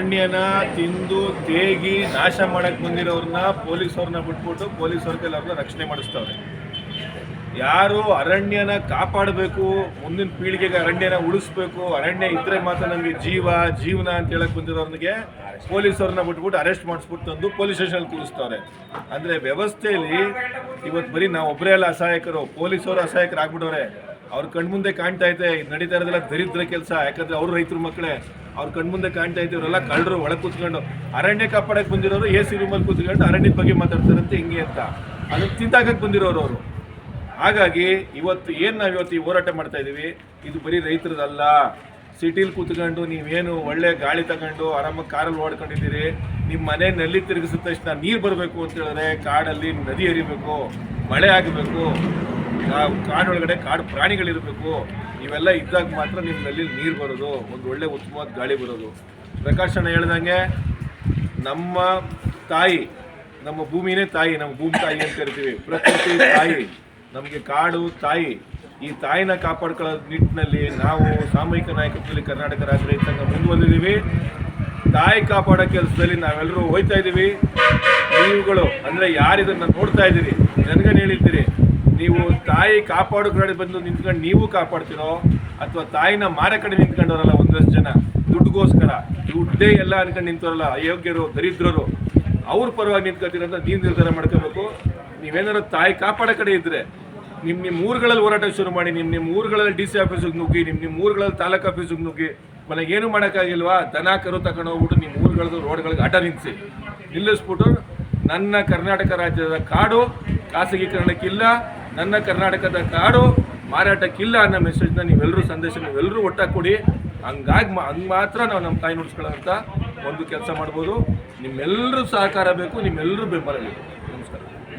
ಅರಣ್ಯನ ತಿಂದು ತೇಗಿ ನಾಶ ಮಾಡಕ್ಕೆ ಬಂದಿರೋರ್ನ ಪೊಲೀಸವ್ರನ್ನ ಬಿಟ್ಬಿಟ್ಟು ಪೊಲೀಸ್ ಕೈಲಿ ಅವ್ರನ್ನ ರಕ್ಷಣೆ ಮಾಡಿಸ್ತವ್ರೆ. ಯಾರು ಅರಣ್ಯನ ಕಾಪಾಡಬೇಕು, ಮುಂದಿನ ಪೀಳಿಗೆಗೆ ಅರಣ್ಯನ ಉಳಿಸ್ಬೇಕು, ಅರಣ್ಯ ಇದ್ರೆ ಮಾತ್ರ ನಮಗೆ ಜೀವ, ಜೀವನ ಅಂತ ಹೇಳಕ್ ಬಂದಿರೋರ್ನಿಗೆ ಪೊಲೀಸವ್ರನ್ನ ಬಿಟ್ಬಿಟ್ಟು ಅರೆಸ್ಟ್ ಮಾಡಿಸ್ಬಿಟ್ಟು ತಂದು ಪೊಲೀಸ್ ಸ್ಟೇಷನ್ ಕೂರಿಸ್ತಾರೆ ಅಂದ್ರೆ ವ್ಯವಸ್ಥೆಯಲ್ಲಿ ಇವತ್ತು ಬರೀ ನಾವು ಒಬ್ಬರೇ ಅಲ್ಲ ಅಸಹಾಯಕರು ಪೊಲೀಸವರು ಅಸಹಾಯಕರು ಆಗ್ಬಿಟ್ಟವ್ರೆ ಅವ್ರ ಕಣ್ಮುಂದೆ ಕಾಣ್ತಾ ಇದೆ. ನಡೀತಾ ಇರೋದೆಲ್ಲ ದರಿದ್ರ ಕೆಲಸ. ಯಾಕಂದ್ರೆ ಅವ್ರ ರೈತರ ಮಕ್ಕಳೇ, ಅವ್ರ ಕಣ್ಮುಂದೆ ಕಾಣ್ತಾ ಇದೆ ಇವರೆಲ್ಲ ಕಳ್ಳರು, ಒಳಗೆ ಕೂತ್ಕೊಂಡು ಅರಣ್ಯ ಕಾಪಾಡಕ್ಕೆ ಬಂದಿರೋರು ಎ ಸಿ ರೂಮಲ್ಲಿ ಕೂತ್ಕೊಂಡು ಅರಣ್ಯದ ಬಗ್ಗೆ ಮಾತಾಡ್ತಾರಂತೆ, ಹಿಂಗೆ ಅಂತ. ಅದನ್ನ ತಿಂತಾಕಕ್ಕೆ ಬಂದಿರೋರು ಅವರು. ಹಾಗಾಗಿ ಇವತ್ತು ಏನು ನಾವು ಇವತ್ತು ಈ ಹೋರಾಟ ಮಾಡ್ತಾ ಇದ್ದೀವಿ ಇದು ಬರೀ ರೈತರದಲ್ಲ. ಸಿಟಿಲಿ ಕೂತ್ಕೊಂಡು ನೀವೇನು ಒಳ್ಳೆ ಗಾಳಿ ತಗೊಂಡು ಆರಾಮಾಗಿ ಕಾರಲ್ಲಿ ಓಡ್ಕೊಂಡಿದ್ದೀರಿ. ನಿಮ್ಮ ಮನೆ ನಲ್ಲಿ ತಿರುಗಿಸಿದ ತಕ್ಷಣ ನೀರು ಬರಬೇಕು ಅಂತ ಹೇಳಿದ್ರೆ ಕಾಡಲ್ಲಿ ನದಿ ಹರಿಬೇಕು, ಮಳೆ ಆಗಬೇಕು. ಕಾಡೊಳಗಡೆ ಕಾಡು ಪ್ರಾಣಿಗಳಿರಬೇಕು. ಇವೆಲ್ಲ ಇದ್ದಾಗ ಮಾತ್ರ ನಿಮ್ಮ ನೀರು ಬರೋದು, ಒಂದು ಒಳ್ಳೆ ಉತ್ತಮವಾದ ಗಾಳಿ ಬರೋದು. ಪ್ರಕಾಶ್ ಅಣ್ಣ ಹೇಳ್ದಂಗೆ, ನಮ್ಮ ತಾಯಿ, ನಮ್ಮ ಭೂಮಿನೇ ತಾಯಿ, ನಮ್ಮ ಭೂಮಿ ತಾಯಿ ಅಂತ ಕರಿತೀವಿ ಪ್ರಕೃತಿ ತಾಯಿ, ನಮಗೆ ಕಾಡು ತಾಯಿ. ಈ ತಾಯಿನ ಕಾಪಾಡ್ಕೊಳ್ಳೋ ನಿಟ್ಟಿನಲ್ಲಿ ನಾವು ಸಾಮೂಹಿಕ ನಾಯಕತ್ವದಲ್ಲಿ ಕರ್ನಾಟಕ ರಾಜ್ಯ ಸಂಘ ಮುಂದುವರೆದಿದ್ದೀವಿ. ತಾಯಿ ಕಾಪಾಡೋ ಕೆಲಸದಲ್ಲಿ ನಾವೆಲ್ಲರೂ ಹೋಯ್ತಾ ಇದ್ದೀವಿ. ನೀವುಗಳು, ಅಂದರೆ ಯಾರಿದನ್ನು ನೋಡ್ತಾ ಇದ್ದೀರಿ, ನನಗೇನು ಹೇಳಿದ್ದೀರಿ ನೀವು ತಾಯಿ ಕಾಪಾಡೋ ಕಡೆ ಬಂದು ನಿಂತ್ಕೊಂಡು ನೀವು ಕಾಪಾಡ್ತೀರೋ ಅಥವಾ ತಾಯಿನ ಮಾರ ಕಡೆ ನಿಂತ್ಕೊಂಡವರಲ್ಲ ಒಂದಷ್ಟು ಜನ, ದುಡ್ಡುಗೋಸ್ಕರ, ದುಡ್ಡೇ ಎಲ್ಲ ಅನ್ಕೊಂಡು ನಿಂತವರಲ್ಲ, ಅಯೋಗ್ಯರು, ದರಿದ್ರರು, ಅವ್ರ ಪರವಾಗಿ ನಿಂತ್ಕೊತೀರಂತ ನೀವು ನಿರ್ಧಾರ ಮಾಡ್ಕೋಬೇಕು. ನೀವೇನಾದ್ರು ತಾಯಿ ಕಾಪಾಡೋ ಕಡೆ ಇದ್ರೆ ನಿಮ್ಮ ನಿಮ್ಮ ಊರುಗಳಲ್ಲಿ ಹೋರಾಟ ಶುರು ಮಾಡಿ ನಿಮ್ಮ ನಿಮ್ಮ ಊರುಗಳಲ್ಲಿ ಡಿ ಸಿ ಆಫೀಸಿಗೆ ನುಗ್ಗಿ ನಿಮ್ಮ ನಿಮ್ಮ ಊರುಗಳಲ್ಲಿ ತಾಲೂಕು ಆಫೀಸಿಗೆ ನುಗ್ಗಿ, ಮನೆಗೆ ಏನು ಮಾಡೋಕ್ಕಾಗಿಲ್ವಾ? ದನ, ಕರು ತಗೊಂಡು ಹೋಗ್ಬಿಟ್ಟು ನಿಮ್ಮ ಊರುಗಳದ್ದು ರೋಡ್ಗಳಿಗೆ ಆಟ ನಿಲ್ಲಿಸಿ ನಿಲ್ಲಿಸ್ಬಿಟ್ಟು ನನ್ನ ಕರ್ನಾಟಕ ರಾಜ್ಯದ ಕಾಡು, ಖಾಸಗೀಕರಣಕ್ಕಿಲ್ಲ ನನ್ನ ಕರ್ನಾಟಕದ ಕಾಡು ಮಾರಾಟಕ್ಕಿಲ್ಲ ಅನ್ನೋ ಮೆಸೇಜ್ನ ನೀವೆಲ್ಲರೂ ಸಂದೇಶ ನೀವೆಲ್ಲರೂ ಒಟ್ಟಾಗಿ ಕೊಡಿ. ಹಂಗಾಗಿ ಮಾ, ಹಂಗೆ ಮಾತ್ರ ನಾವು ನಮ್ಮ ತಾಯಿ ನುಡಿಸ್ಕೊಳ್ಳೋಂಥ ಒಂದು ಕೆಲಸ ಮಾಡ್ಬೋದು. ನಿಮ್ಮೆಲ್ಲರೂ ಸಹಕಾರ ಬೇಕು ನಿಮ್ಮೆಲ್ಲರೂ ಬೆಂಬಲ ಬೇಕು.